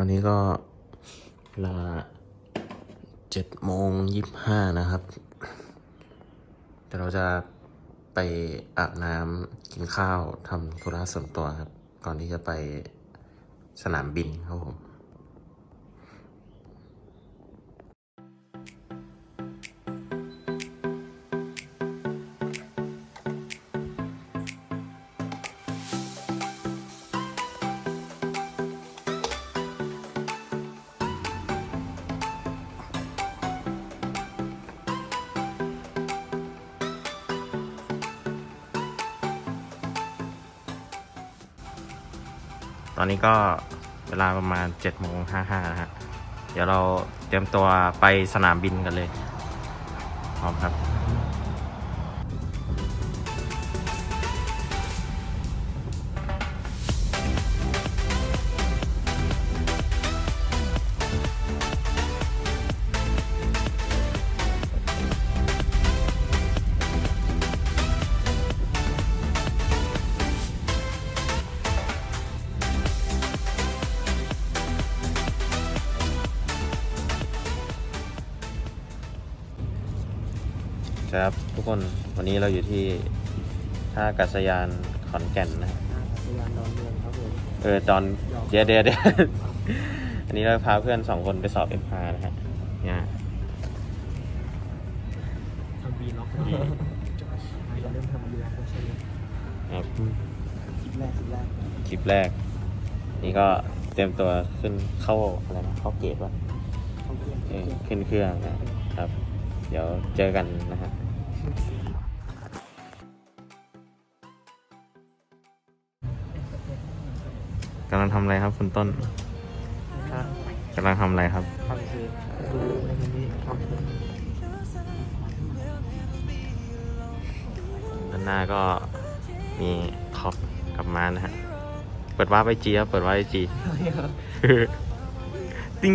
ตอนนี้ก็เวลาเจ็ดโมงยี่สิบห้านะครับเดี๋ยวเราจะไปอาบน้ำกินข้าวทำธุระส่วนตัวครับ ก่อนที่จะไปสนามบินครับผม ตอนนี้ก็เวลาประมาณ7จ็ดโมงห้าห้านะฮะ เดี๋ยวเราเตรียมตัวไปสนามบินกันเลยพร้อมครับ ครับทุกคนวันนี้เราอยู่ที่ท่าอากาศยานขอนแก่นนะฮะพยานดอนเมืองครับผมเออตอนเดี๋ยวเดี๋ยวเดี๋ยวอันนี้เราพาเพื่อนสองคนไปสอบเอ็มพานะฮะเนี่ยทำบีล็อกเราเริ่มทำบีล็อกแล้วใช่ไหมครับคลิปแรกคลิปแรกคลิปแรก นี่ก็เตรียมตัวขึ้นเข้าอะไรนะเข้าเกตวะเขาเกี่ยงเออขึ้นเครื่องนะครับ เดี๋ยวเจอกันนะฮะกำลังทำอะไรครับคุณต้นครับกำลังทำอะไรครับทำคือดูในนี้ทำคือด้านหน้าก็มีท็อปกับมานะฮะ เปิดว่าร์ปไอจีครับ เปิดว่าร์ปไอจี ติ้ง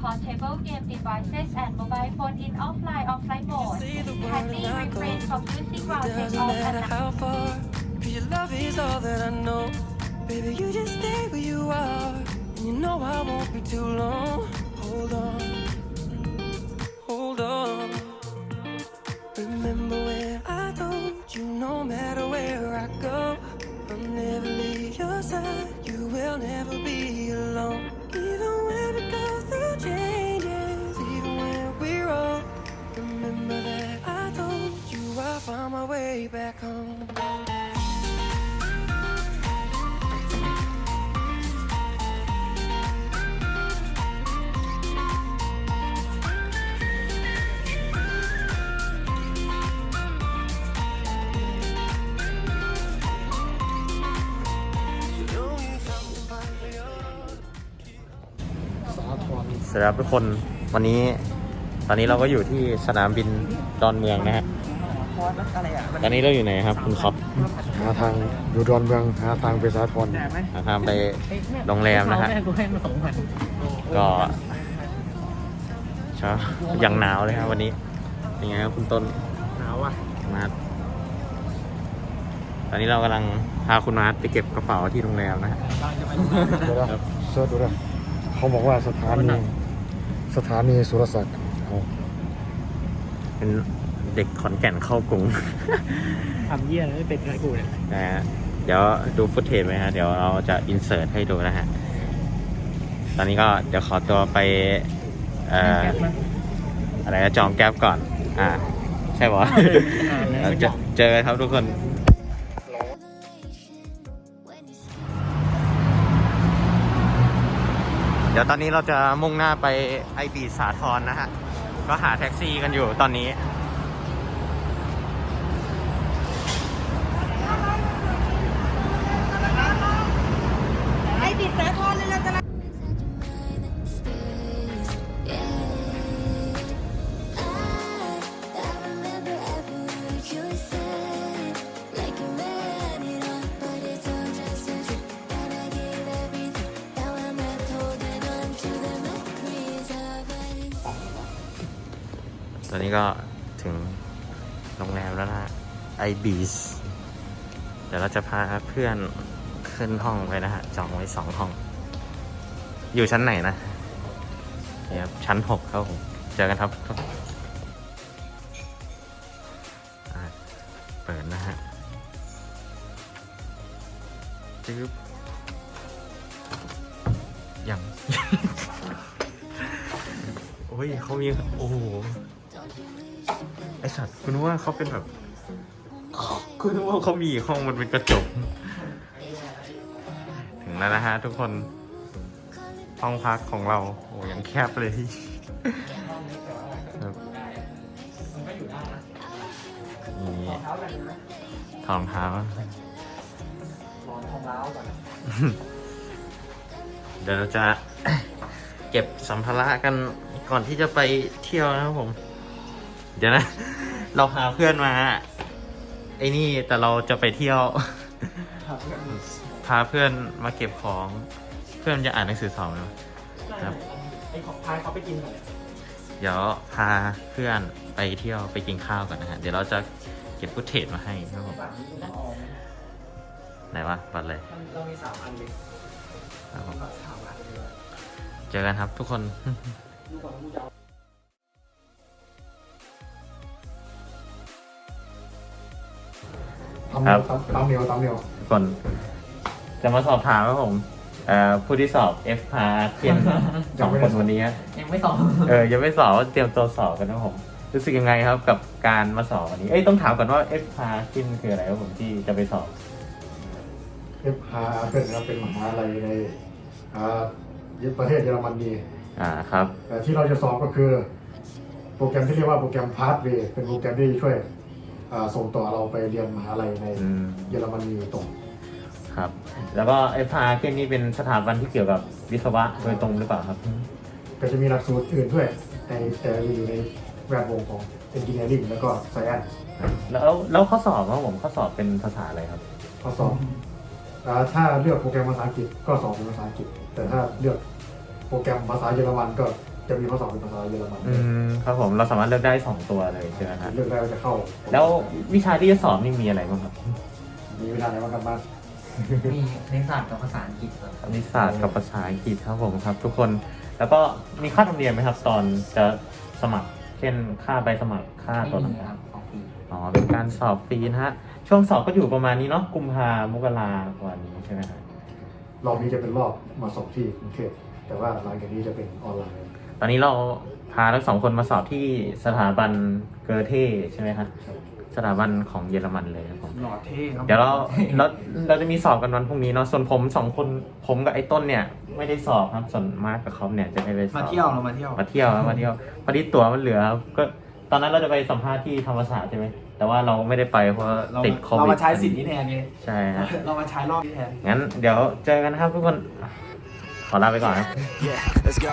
portable game devices, and mobile phone in offline offline mode, Say the word kindly and refrain from using It routers doesn't or how far. Cause your love is all that I know. Baby, you just stay where you are. And you know I won't be too long. Hold on. Hold on. Remember when I told you no matter where I go, I'll never leave your side. You will never be วัสดีครับทุกคนวันนี้ ตอนนี้เราก็อยู่ที่สนามบินดอนเมืองนะฮะคอร์สอะไรอะตอนนี้เราอยู่ไหนครับ คุณครับหาทางอยู่ดอนเมืองหาทางไปสาทรแจกไหมหาทางไปโรงแรมนะฮะแม่กูให้มาสองพันก็ชอบยังหนาวเลยครับวันนี้เป็นไงครับคุณต้นหนาวอะมาร์ทตอนนี้เรากำลังพาคุณมาร์ทไปเก็บกระเป๋าที่โรงแรมนะฮะเดี๋ยวนะเสิร์ชดูนะเขาบอกว่าสถานี สถานีสุรศักดิ์เอาเป็นเด็กขอนแก่นเข้ากรุงทำเยี่ยไม่เป็นไรกูเนี่ยนะฮะเดี๋ยวดูฟุตเทจไหมฮะ เดี๋ยวเราจะอินเสิร์ตให้ดูนะฮะ ตอนนี้ก็เดี๋ยวขอตัวไปเอ่ออะไรนะจองแก๊ปก่อน อ่า ใช่ปะเราจะเจอกันครับทุกคน ดี๋ยวตอนนี้เราจะมุ่งหน้าไปไอบีสาทรนะฮะ ก็หาแท็กซี่กันอยู่ตอนนี้ อนนี้ก็ถึงโรงแรมแล้วนะไอบีสเดี๋ยวเราจะพาเพื่อนขึ้นห้องไปนะฮะ จองไว้สองห้อง อยู่ชั้นไหนนะเนี่ยครับชั้นหกครับผมเจอกันครับ เปิดนะฮะจึ๊บยัง อ้ยเขามีโอ้โหไอสัตว์คุณว่าเขาเป็นแบบคุณว่าเขามีห้องมันเป็นกระจก ถึงแล้วนะฮะทุกคนห้องพักของเราโอ้ยังแคบเลยครับนี่ถอดรองเท้าเดี๋ยวเราจะเก็บสัมภาระกัน ก่อนที่จะไปเที่ยวนะครับผม เดี๋ยวนะ เราพาเพื่อนมา ไอ้นี่แต่เราจะไปเที่ยว พาเพื่อนมาเก็บของ เพื่อนจะอ่านหนังสือสอบไหมวะครับไอ้ของพายเขาไปกินก่อนเดี๋ยวพาเพื่อนไปเที่ยวไปกินข้าวก่อนนะฮะ เดี๋ยวเราจะเก็บฟุตเทจมาให้ครับผมแบบนี้ต้องออมไหนวะบัตรเลยมันเรามีสามอันเลยครับผมก็สามอันเลยเจอกันครับทุกคน ดูก่อนว่ากูจะเอาตามเดียวตามตามเดียวตามเดียวทุกคน จะมาสอบถามครับผมเอ่อผู้ที่สอบ F พาเทียนสองคนวันนี้ฮะยังไม่สองเออยังไม่สอบเตรียมตัวสอบกันนะครับผมรู้สึกยังไงครับกับการมาสอบวันนี้เอ้ยต้องถามก่อนว่า F พาขึ้นคืออะไรครับผมที่จะไปสอบ FH เป็นครับเป็นมหาลัยในอ่าประเทศเยอรมนี อ่าครับ แต่ที่เราจะสอบก็คือโปรแกรมที่เรียกว่าโปรแกรม Pathway เป็นโปรแกรมที่ช่วยอ่าส่งต่อเราไปเรียนมหาลัยในอืม เยอรมนีตรงครับ แล้วก็ F พาขึ้นนี่เป็นสถาบันที่เกี่ยวกับวิศวะโดยตรงหรือเปล่าครับ ก็จะมีหลักสูตรอื่นด้วยในแต่อยู่ในแวดวงของ Engineering แล้วก็ Science แล้วแล้วข้อสอบครับผมข้อสอบเป็นภาษาอะไรครับ ข้อสอบอ่าถ้าเลือกโปรแกรมภาษาอังกฤษก็สอบเป็นภาษาอังกฤษ แต่ถ้าเลือก โปรแกรมภาษาเยอรมันก็จะมีข้อสอบเป็นภาษาเยอรมันอืมครับผมเราสามารถเลือกได้สองตัวเลยใช่ไหมครับเลือกได้ว่าจะเข้าแล้ววิชาที่จะสอบนี่มีอะไรบ้างครับมีเวลาไหนบ้างครับบ้านมีในศาสตร์กับภาษาอังกฤษครับคณิตศาสตร์กับภาษาอังกฤษครับผมครับ ทุกคนแล้วก็มีค่าธรรมเนียมไหมครับตอนจะสมัคร เช่นค่าใบสมัครค่าตัวไม่มีต่างครับของฟรีๆอ๋อเป็นการสอบฟรีนะฮะช่วงสอบก็อยู่ประมาณนี้เนาะกุมภามกราวันนี้ใช่ไหมครับรอบนี้จะเป็นรอบมาสอบที่กรุงเทพ แต่ว่าหลังจากนี้จะเป็นออนไลน์ตอนนี้เราพาทั้งสองคนมาสอบที่สถาบันเกอเท่ใช่ไหมครับสถาบันของเยอรมันเลยครับผมหล่อเท่ครับเดี๋ยวเราเราเราจะมีสอบกันวันพรุ่งนี้เนาะส่วนผมสองคนผมกับไอ้ต้นเนี่ย ไม่ได้สอบครับส่วนมาร์กกับเขาเนี่ยจะได้ไปสอบมาเที่ยวเรามาเที่ยวมาเที่ยวครับมาเที่ยวพอดีตั๋วมันเหลือครับก็ตอนนั้นเราจะไปสัมภาษณ์ที่ธรรมศาสตร์ใช่ไหมแต่ว่าเราไม่ได้ไปเพราะเราติดโควิดเรามาใช้สิทธิ์นี้แทนไงใช่ฮะเรามาใช้รอบนี้แทนงั้นเดี๋ยวเจอกันนะครับทุกคน ขอลาไปก่อนครับ Yeah, let's go.